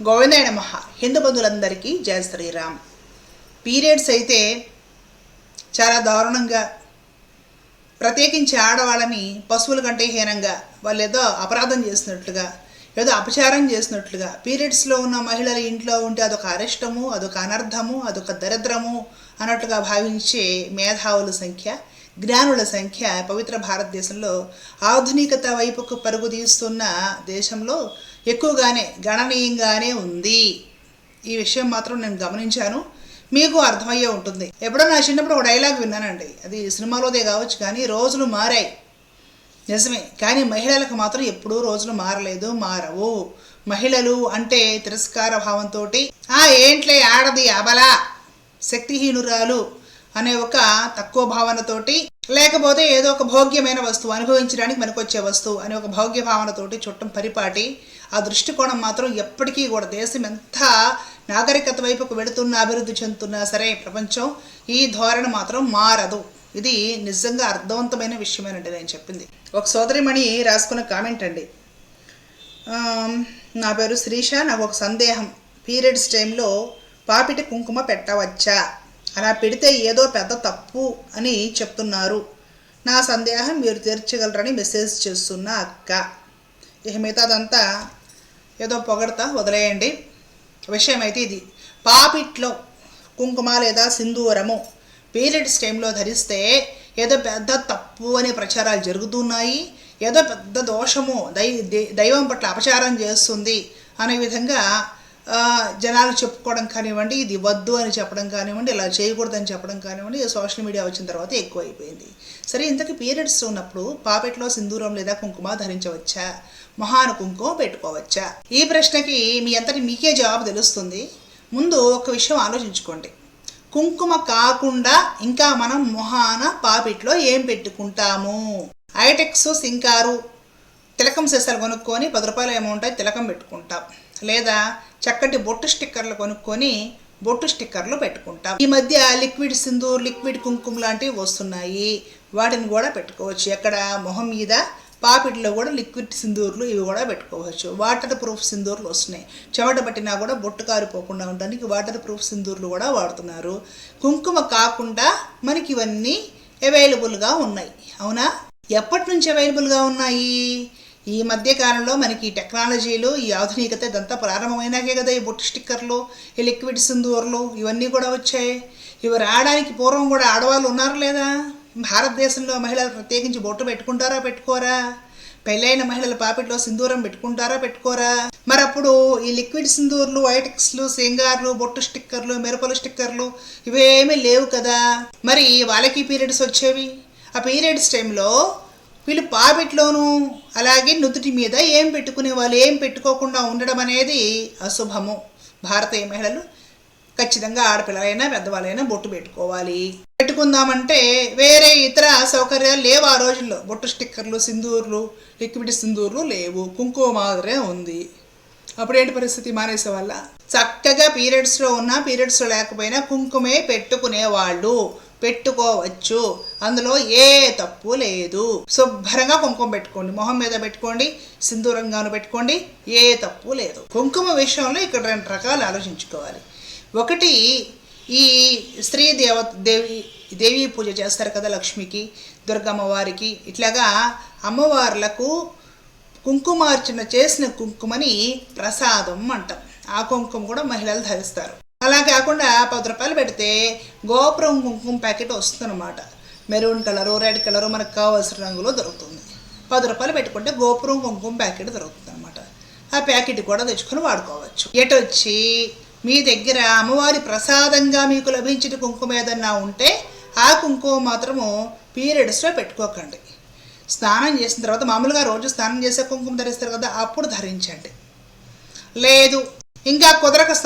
గోవిందాయ నమ. హిందూ బంధువులందరికీ జయ శ్రీరామ్. పీరియడ్స్ అయితే చాలా దారుణంగా ప్రత్యేకించి ఆడవాళ్ళని పశువుల కంటే హీనంగా వాళ్ళు ఏదో అపరాధం చేసినట్లుగా ఏదో అపచారం చేసినట్లుగా పీరియడ్స్లో ఉన్న మహిళల ఇంట్లో ఉంటే అదొక అరిష్టము అదొక అనర్థము అదొక దరిద్రము అన్నట్లుగా భావించే మేధావుల సంఖ్య జ్ఞానుల సంఖ్య పవిత్ర భారతదేశంలో ఆధునికత వైపుకు పరుగు తీస్తున్న దేశంలో ఎక్కువగానే గణనీయంగానే ఉంది. ఈ విషయం మాత్రం నేను గమనించాను. మీకు అర్థమయ్యే ఉంటుంది. ఎప్పుడో నా చిన్నప్పుడు ఒక డైలాగ్ విన్నానండి. అది సినిమాలోదే కావచ్చు కానీ రోజులు మారాయి. నిజమే కానీ మహిళలకు మాత్రం ఎప్పుడూ రోజులు మారలేదు మారవు. మహిళలు అంటే తిరస్కార భావంతో ఆ ఏంట్లే ఆడది అబల శక్తిహీనురాలు అనే ఒక తక్కువ భావనతోటి లేకపోతే ఏదో ఒక భోగ్యమైన వస్తువు అనుభవించడానికి మనకొచ్చే వస్తువు అనే ఒక భోగ్య భావనతోటి చుట్టం పరిపాటి ఆ దృష్టికోణం మాత్రం ఎప్పటికీ కూడా దేశం ఎంత నాగరికత వైపుకు వెళుతున్నా అభివృద్ధి చెందుతున్నా సరే ప్రపంచం ఈ ధోరణి మాత్రం మారదు. ఇది నిజంగా అర్థవంతమైన విషయమేనండి నేను చెప్పింది. ఒక సోదరిమణి రాసుకున్న కామెంట్ అండి. నా పేరు శ్రీష నాకు ఒక సందేహం. పీరియడ్స్ టైంలో పాపిటి కుంకుమ పెట్టవచ్చా? అలా పెడితే ఏదో పెద్ద తప్పు అని చెప్తున్నారు. నా సందేహం మీరు తీర్చగలరని మెసేజ్ చేస్తున్న అక్క. ఇక మిగతాదంతా ఏదో పొగడతా వదిలేయండి. విషయం అయితే ఇది. పాపిట్లో కుంకుమ లేదా సింధూరము పీరియడ్స్ టైంలో ధరిస్తే ఏదో పెద్ద తప్పు అనే ప్రచారాలు జరుగుతున్నాయి. ఏదో పెద్ద దోషము దై దైవం పట్ల అపచారం చేస్తుంది. అనే విధంగా జనాలు చెప్పుకోవడం కానివ్వండి ఇది వద్దు అని చెప్పడం కానివ్వండి ఇలా చేయకూడదని చెప్పడం కానివ్వండి సోషల్ మీడియా వచ్చిన తర్వాత ఎక్కువైపోయింది. సరే ఇంతకీ పీరియడ్స్ ఉన్నప్పుడు పాపెట్లో సింధూరం లేదా కుంకుమ ధరించవచ్చా? మొహాన కుంకుమ పెట్టుకోవచ్చా? ఈ ప్రశ్నకి మీ అంతటి మీకే జవాబు తెలుస్తుంది. ముందు ఒక విషయం ఆలోచించుకోండి. కుంకుమ కాకుండా ఇంకా మనం మొహాన పాపిట్లో ఏం పెట్టుకుంటాము? ఐటెక్స్ సింకారు తిలకం సీసాలు కొనుక్కొని పది రూపాయలు అమౌంట్ తిలకం పెట్టుకుంటాం. లేదా చక్కటి బొట్టు స్టిక్కర్లు కొనుక్కొని బొట్టు స్టిక్కర్లు పెట్టుకుంటాం. ఈ మధ్య లిక్విడ్ సింధూర్ లిక్విడ్ కుంకుమ లాంటివి వస్తున్నాయి. వాటిని కూడా పెట్టుకోవచ్చు. ఎక్కడ? మొహం మీద పాపిట్లో కూడా లిక్విడ్ సింధూర్లు ఇవి కూడా పెట్టుకోవచ్చు. వాటర్ ప్రూఫ్ సింధూర్లు వస్తున్నాయి. చెమట పట్టినా కూడా బొట్టు కారిపోకుండా ఉండడానికి వాటర్ ప్రూఫ్ సింధూర్లు కూడా వాడుతున్నారు. కుంకుమ కాకుండా మనకి ఇవన్నీ అవైలబుల్గా ఉన్నాయి. అవునా? ఎప్పటి నుంచి అవైలబుల్గా ఉన్నాయి? ఈ మధ్య కాలంలో మనకి ఈ టెక్నాలజీలు ఈ ఆధునికత ఇదంతా ప్రారంభమైనాకే కదా ఈ బొట్టు స్టిక్కర్లు ఈ లిక్విడ్ సింధూర్లు ఇవన్నీ కూడా వచ్చాయి. ఇవి రావడానికి పూర్వం కూడా ఆడవాళ్ళు ఉన్నారు లేదా? భారతదేశంలో మహిళలు ప్రత్యేకించి బొట్టు పెట్టుకుంటారా పెట్టుకోరా? పెళ్ళైన మహిళల పాపిట్లో సింధూరం పెట్టుకుంటారా పెట్టుకోరా? మరి అప్పుడు ఈ లిక్విడ్ సింధూర్లు వైటెక్స్లు సింగార్లు బొట్టు స్టిక్కర్లు మిరపలు స్టిక్కర్లు ఇవేమీ లేవు కదా. మరి వాళ్ళకి పీరియడ్స్ వచ్చేవి? ఆ పీరియడ్స్ టైంలో వీళ్ళు పాపిట్లోనూ అలాగే నుదుటి మీద ఏం పెట్టుకునే వాళ్ళు ఏం పెట్టుకోకుండా ఉండడం అనేది అశుభము. భారతీయ మహిళలు ఖచ్చితంగా ఆడపిల్లలైనా పెద్దవాళ్ళైనా బొట్టు పెట్టుకోవాలి. పెట్టుకుందామంటే వేరే ఇతర సౌకర్యాలు లేవు ఆ రోజుల్లో. బొట్టు స్టిక్కర్లు సింధూర్లు లిక్విడ్ సింధూర్లు లేవు. కుంకుమ మాదిరే ఉంది. అప్పుడేంటి పరిస్థితి మానేసే వల్ల చక్కగా పీరియడ్స్లో ఉన్నా పీరియడ్స్లో లేకపోయినా కుంకుమే పెట్టుకునేవాళ్ళు. పెట్టుకోవచ్చు. అందులో ఏ తప్పు లేదు. శుభ్రంగా కుంకుమ పెట్టుకోండి. మొహం మీద పెట్టుకోండి. సింధూరంగాను పెట్టుకోండి. ఏ తప్పు లేదు. కుంకుమ విషయంలో ఇక్కడ రెండు రకాలు ఆలోచించుకోవాలి. ఒకటి ఈ స్త్రీ దేవ దేవి దేవీ పూజ చేస్తారు కదా లక్ష్మికి దుర్గమ్మ వారికి ఇట్లాగా అమ్మవార్లకు కుంకుమార్చన చేసిన కుంకుమని ప్రసాదం అంటాం. ఆ కుంకుమ కూడా మహిళలు ధరిస్తారు. అలా కాకుండా పది రూపాయలు పెడితే గోపురం కుంకుమ ప్యాకెట్ వస్తుందన్నమాట. మెరూన్ కలరు రెడ్ కలరు మనకు కావాల్సిన రంగులో దొరుకుతుంది. పది రూపాయలు పెట్టుకుంటే గోపురం కుంకుమ ప్యాకెట్ దొరుకుతుంది అనమాట ఆ ప్యాకెట్ కూడా తెచ్చుకొని వాడుకోవచ్చు. ఎటు వచ్చి మీ దగ్గర అమ్మవారి ప్రసాదంగా మీకు లభించిన కుంకుమ ఏదన్నా ఉంటే ఆ కుంకుమ మాత్రము పీరియడ్స్లో పెట్టుకోకండి. స్నానం చేసిన తర్వాత మామూలుగా రోజు స్నానం చేసే కుంకుమ ధరిస్తారు కదా అప్పుడు ధరించండి. లేదు ఇంకా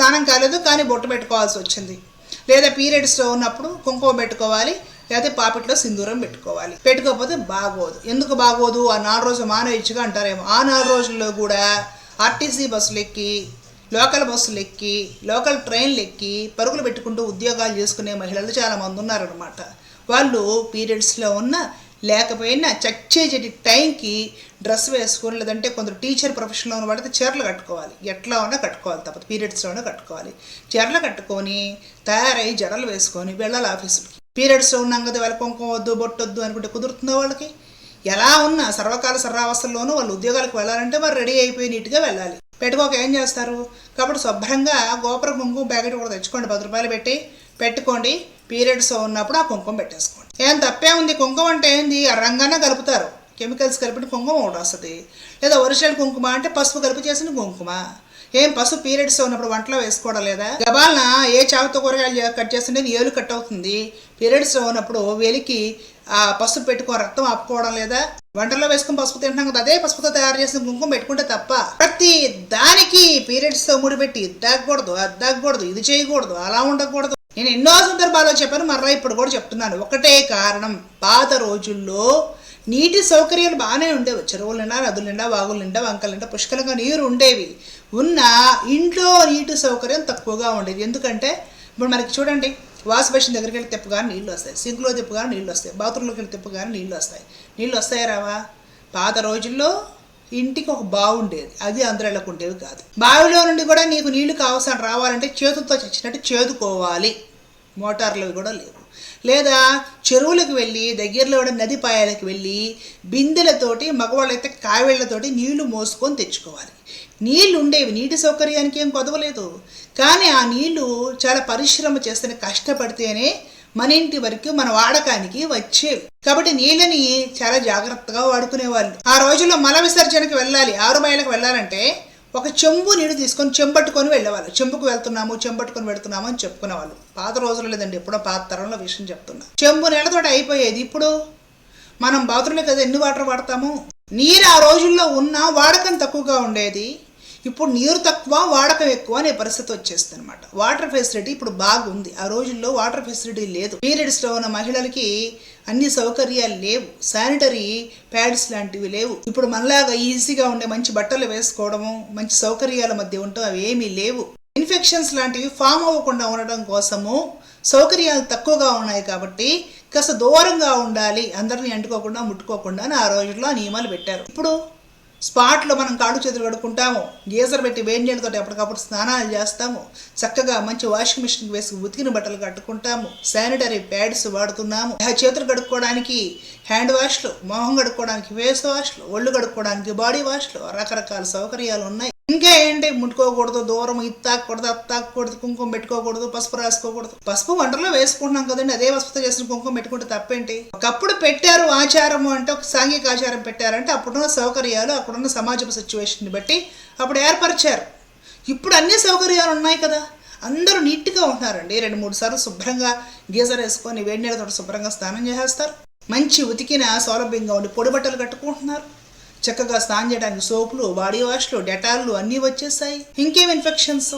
స్నానం కాలేదు కానీ బొట్టు పెట్టుకోవాల్సి వచ్చింది. లేదా పీరియడ్స్లో ఉన్నప్పుడు కుంకుమ పెట్టుకోవాలి లేదా పాపిట్లో సింధూరం పెట్టుకోవాలి. పెట్టుకోకపోతే బాగోదు. ఎందుకు బాగోదు? ఆ నాలుగు రోజులు మానేయచ్చుగా అంటారేమో. ఆ నాలుగు రోజుల్లో కూడా ఆర్టీసీ బస్సులు ఎక్కి లోకల్ బస్సులు ఎక్కి లోకల్ ట్రైన్లు ఎక్కి పరుగులు పెట్టుకుంటూ ఉద్యోగాలు చేసుకునే మహిళలు చాలామంది ఉన్నారనమాట వాళ్ళు పీరియడ్స్లో ఉన్న లేకపోయినా చచ్చేటి టైంకి డ్రెస్ వేసుకొని లేదంటే కొందరు టీచర్ ప్రొఫెషన్లో ఉన్న వాళ్ళైతే చీరలు కట్టుకోవాలి. ఎట్లా ఉన్నా కట్టుకోవాలి తప్పదు పీరియడ్స్లో కట్టుకోవాలి. చీరలు కట్టుకొని తయారై జడలు వేసుకొని వెళ్ళాలి ఆఫీసులకి. పీరియడ్స్లో ఉన్నాం కదా వాళ్ళ కుంకుమ వద్దు బొట్టు వద్దు అనుకుంటే కుదురుతుందో వాళ్ళకి? ఎలా ఉన్నా సర్వకాల సర్వావస్థల్లోనూ వాళ్ళు ఉద్యోగాలకు వెళ్ళాలంటే మరి రెడీ అయిపోయి నీట్గా వెళ్ళాలి. పెట్టుకోక ఏం చేస్తారు? కాబట్టి శుభ్రంగా గోపుర కుంకుమ ప్యాకెట్ కూడా తెచ్చుకోండి పది రూపాయలు పెట్టి పెట్టుకోండి. పీరియడ్స్ ఉన్నప్పుడు ఆ కుంకుమ పెట్టేసుకోండి. ఏం తప్పే ఉంది? కుంకుమ అంటే ఏంది? ఆ రంగానే కలుపుతారు. కెమికల్స్ కలిపిన కుంకుమ ఒకటి వస్తుంది. లేదా ఒరిజినల్ కుంకుమ అంటే పసుపు కలిపి చేసిన కుంకుమ. ఏం పసుపు పీరియడ్స్ ఉన్నప్పుడు వంటలో వేసుకోవడం లేదా? గబాలన ఏ చావుతో కూరగాయలు కట్ చేస్తుంటే ఏలు కట్ అవుతుంది. పీరియడ్స్ ఉన్నప్పుడు వేలికి ఆ పసుపు పెట్టుకొని రక్తం ఆపుకోవడం లేదా? వంటల్లో వేసుకుని పసుపు తింటున్నాం కదా అదే పసుపుతో తయారు చేసిన కుంకుమ పెట్టుకుంటే తప్ప ప్రతి దానికి పీరియడ్స్తో ముడిపెట్టి ఇది దాగకూడదు అది దాగకూడదు ఇది చేయకూడదు అలా ఉండకూడదు. నేను ఎన్నో సందర్భాల్లో చెప్పాను మరలా ఇప్పుడు కూడా చెప్తున్నాను. ఒకటే కారణం పాత రోజుల్లో నీటి సౌకర్యాలు బాగానే ఉండేవి. చెరువులు నిండా నదులు నిండా వాగులు నిండా వంకలు నిండా పుష్కలంగా నీరు ఉండేవి. ఉన్న ఇంట్లో నీటి సౌకర్యం తక్కువగా ఉండేది. ఎందుకంటే ఇప్పుడు మనకి చూడండి వాష్ బేసిన్ దగ్గరికి వెళ్ళి తిప్పగానే నీళ్ళు వస్తాయి. సింక్లో తిప్పగానే నీళ్ళు వస్తాయి. బాత్రూంలోకి వెళ్ళి తిప్పగానే నీళ్ళు వస్తాయి. నీళ్ళు వస్తాయి రావా? పాత రోజుల్లో ఇంటికి ఒక బావి ఉండేది. అది అందరిళ్ళకు ఉండేవి కాదు. బావిలో నుండి కూడా నీకు నీళ్ళు కావాల్సిన రావాలంటే చేతులతో చచ్చినట్టు చేదుకోవాలి. మోటార్లు కూడా లేవు. లేదా చెరువులకు వెళ్ళి దగ్గరలో ఉన్న నది పాయాలకు వెళ్ళి బిందెలతోటి మగవాళ్ళైతే కావేళ్ళతోటి నీళ్ళు మోసుకొని తెచ్చుకోవాలి. నీళ్ళు ఉండేవి. నీటి సౌకర్యానికి ఏం కొదవలేదు. కానీ ఆ నీళ్ళు చాలా పరిశ్రమ చేస్తేనే కష్టపడితేనే మన ఇంటి వరకు మన వాడకానికి వచ్చేవి కాబట్టి నీళ్ళని చాలా జాగ్రత్తగా వాడుకునేవాళ్ళు. ఆ రోజుల్లో మల విసర్జనకి వెళ్ళాలి ఆరు మైళ్ళకి వెళ్ళాలంటే ఒక చెంబు నీళ్ళు తీసుకొని చెంబట్టుకొని వెళ్ళేవాళ్ళు. చెంబుకు వెళ్తున్నాము చెంబట్టుకొని వెళ్తున్నాము అని చెప్పుకునేవాళ్ళు. పాత రోజులు లేదండి ఎప్పుడో పాత తరంలో విషయం చెప్తున్నా. చెంబు నీళ్ళతోటి అయిపోయేది ఇప్పుడు? మనం బాత్రూంలో కదా ఎన్ని వాటర్ వాడతాము? నీరు ఆ రోజుల్లో ఉన్న వాడకం తక్కువగా ఉండేది. ఇప్పుడు నీరు తక్కువ వాడకం ఎక్కువ అనే పరిస్థితి వచ్చేస్తుంది అనమాట వాటర్ ఫెసిలిటీ ఇప్పుడు బాగుంది. ఆ రోజుల్లో వాటర్ ఫెసిలిటీ లేదు. పీరియడ్స్లో ఉన్న మహిళలకి అన్ని సౌకర్యాలు లేవు. శానిటరీ ప్యాడ్స్ లాంటివి లేవు. ఇప్పుడు మనలాగా ఈజీగా ఉండే మంచి బట్టలు వేసుకోవడము మంచి సౌకర్యాల మధ్య ఉండటం అవి ఏమీ లేవు. ఇన్ఫెక్షన్స్ లాంటివి ఫామ్ అవ్వకుండా ఉండడం కోసము సౌకర్యాలు తక్కువగా ఉన్నాయి కాబట్టి కాస్త దూరంగా ఉండాలి. అందరిని అంటుకోకుండా ముట్టుకోకుండా అని ఆ రోజుల్లో ఆ నియమాలు పెట్టారు. ఇప్పుడు స్పాట్లో మనం కాడు చేతులు కడుక్కుంటాము. గీజర్ పెట్టి వేడి నీళ్ళతో ఎప్పటికప్పుడు స్నానాలు చేస్తాము. చక్కగా మంచి వాషింగ్ మిషన్కి వేసి ఉతికిన బట్టలు కట్టుకుంటాము. శానిటరీ ప్యాడ్స్ వాడుతున్నాము. ఆ చేతులు కడుక్కోవడానికి హ్యాండ్ వాష్లు మొహం కడుక్కోవడానికి ఫేస్ వాష్లు ఒళ్ళు కడుక్కోవడానికి బాడీ వాష్లు రకరకాల సౌకర్యాలు ఉన్నాయి. ఇంకా ఏంటి ముట్టుకోకూడదు దూరం ఇది అత్తాకూడదు కుంకుమ పెట్టుకోకూడదు పసుపు రాసుకోకూడదు. పసుపు వంటలో వేసుకుంటున్నాం కదండి అదే పసుపుతో చేసిన కుంకుమ పెట్టుకుంటే తప్పేంటి? ఒకప్పుడు పెట్టారు ఆచారము అంటే ఒక సాంఘిక ఆచారం పెట్టారంటే అప్పుడున్న సౌకర్యాలు అప్పుడున్న సమాజపు సిచ్యువేషన్ని బట్టి అప్పుడు ఏర్పరిచారు. ఇప్పుడు అన్ని సౌకర్యాలు ఉన్నాయి కదా. అందరూ నీట్గా ఉంటున్నారండి. రెండు మూడు సార్లు శుభ్రంగా గీజర్ వేసుకొని వేడి నీళ్ళతో శుభ్రంగా స్నానం చేసేస్తారు. మంచి ఉతికిన సౌలభ్యంగా ఉండి పొడి బట్టలు కట్టుకుంటున్నారు. చక్కగా స్నానం చేయడానికి సోపులు బాడీ వాష్లు డెటాల్లు అన్నీ వచ్చేసాయి. ఇంకేం ఇన్ఫెక్షన్స్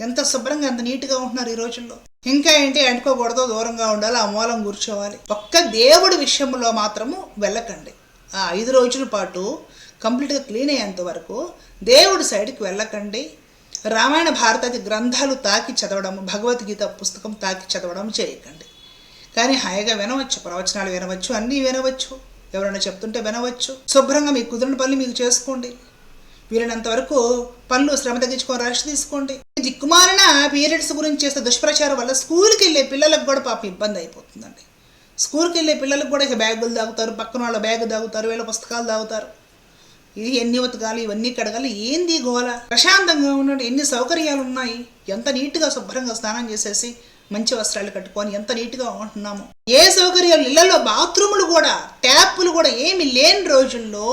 ఎంత శుభ్రంగా ఎంత నీట్గా ఉంటున్నారు ఈ రోజుల్లో? ఇంకా ఏంటి? అంటుకోకూడదు దూరంగా ఉండాలి ఆ మూలం కూర్చోవాలి. ఒక్క దేవుడి విషయంలో మాత్రము వెళ్ళకండి. ఆ ఐదు రోజుల పాటు కంప్లీట్గా క్లీన్ అయ్యేంత వరకు దేవుడి సైడ్కి వెళ్ళకండి. రామాయణ భారతాది గ్రంథాలు తాకి చదవడం భగవద్గీత పుస్తకం తాకి చదవడం చేయకండి. కానీ హాయిగా వినవచ్చు ప్రవచనాలు వినవచ్చు అన్నీ వినవచ్చు. ఎవరైనా చెప్తుంటే వినవచ్చు. శుభ్రంగా మీ కుదిరిన పనులు మీకు చేసుకోండి. వీలైనంత వరకు పనులు శ్రమ తగ్గించుకొని రెస్ట్ తీసుకోండి. దిక్కుమాలిన పీరియడ్స్ గురించి చేసే దుష్ప్రచారం వల్ల స్కూల్కి వెళ్ళే పిల్లలకు కూడా పాపం ఇబ్బంది అయిపోతుందండి. స్కూల్కి వెళ్ళే పిల్లలకు కూడా ఇక బ్యాగులు తాగుతారు పక్కన వాళ్ళ బ్యాగ్ తాగుతారు వీళ్ళ పుస్తకాలు తాగుతారు. ఇది ఎన్ని ఉతకాలి ఇవన్నీ కడగాలి ఏంది గోల? ప్రశాంతంగా ఉండండి. ఎన్ని సౌకర్యాలు ఉన్నాయి? ఎంత నీట్గా శుభ్రంగా స్నానం చేసేసి మంచి వస్త్రాలు కట్టుకొని ఎంత నీట్గా ఉంటున్నాము. ఏ సౌకర్యాలు ఇళ్ళలో బాత్రూములు కూడా ట్యాపులు కూడా ఏమి లేని రోజుల్లో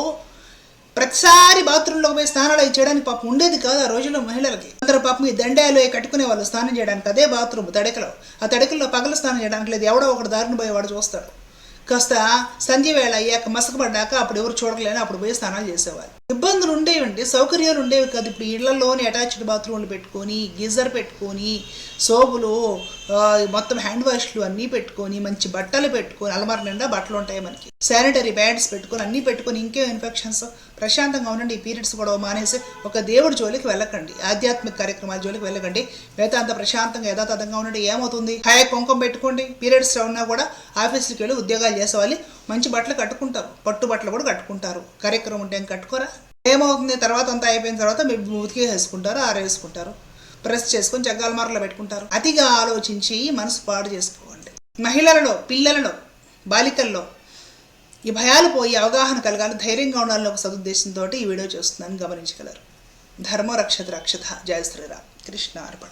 ప్రతిసారి బాత్రూంలో పోయి స్నానాలు అవి చేయడానికి పాపం ఉండేది కాదు ఆ రోజుల్లో మహిళలకి. అందరూ పాపం ఈ దండాలు కట్టుకునే వాళ్ళు స్నానం చేయడానికి. అదే బాత్రూమ్ తడకలో. ఆ తడకల్లో పగల స్నానం చేయడానికి లేదు. ఎవడో ఒకటి దారిని పోయేవాడు చూస్తాడు. కాస్త సంధ్య వేళ అయ్యాక మసకపడ్డాక అప్పుడు ఎవరు చూడలేని అప్పుడు పోయి స్నానాలు చేసేవారు ఇబ్బందులు ఉండేవండి సౌకర్యాలు ఉండేవి కాదు. ఇప్పుడు ఇళ్ళలోని అటాచ్డ్ బాత్రూమ్లు పెట్టుకొని గీజర్ పెట్టుకొని సోపులు మొత్తం హ్యాండ్ వాష్లు అన్నీ పెట్టుకొని మంచి బట్టలు పెట్టుకొని అలమార నిండా బట్టలు ఉంటాయి మనకి. శానిటరీ ప్యాడ్స్ పెట్టుకొని అన్నీ పెట్టుకొని ఇంకేం ఇన్ఫెక్షన్స్? ప్రశాంతంగా ఉండండి ఈ పీరియడ్స్ కూడా మానేసి ఒక దేవుడి జోలికి వెళ్ళకండి ఆధ్యాత్మిక కార్యక్రమాల జోలికి వెళ్ళకండి. లేదా అంత ప్రశాంతంగా యథాతథంగా ఉండండి ఏమవుతుంది? హాయ్ కుంకం పెట్టుకోండి పీరియడ్స్ ఉన్నా కూడా ఆఫీస్కి వెళ్ళి ఉద్యోగాలు చేసేవాళ్ళు మంచి బట్టలు కట్టుకుంటారు. పట్టు బట్టలు కూడా కట్టుకుంటారు. కార్యక్రమం ఉంటే కట్టుకోరా? ఏమవుతుంది? తర్వాత అంతా అయిపోయిన తర్వాత మీరు ఉతికేసుకుంటారు ఆరేసుకుంటారు ప్రెస్ చేసుకొని జగ్గాలమారలో పెట్టుకుంటారు. అతిగా ఆలోచించి మనసు పాడు చేసుకోండి. మహిళలలో పిల్లలలో బాలికల్లో ఈ భయాలు పోయి అవగాహన కలగాలి ధైర్యంగా ఉండాలని ఒక సదుద్దేశంతో ఈ వీడియో చూస్తుందని గమనించగలరు. ధర్మ రక్షత రక్షత జయ శ్రీరామ్. కృష్ణ అర్పణ.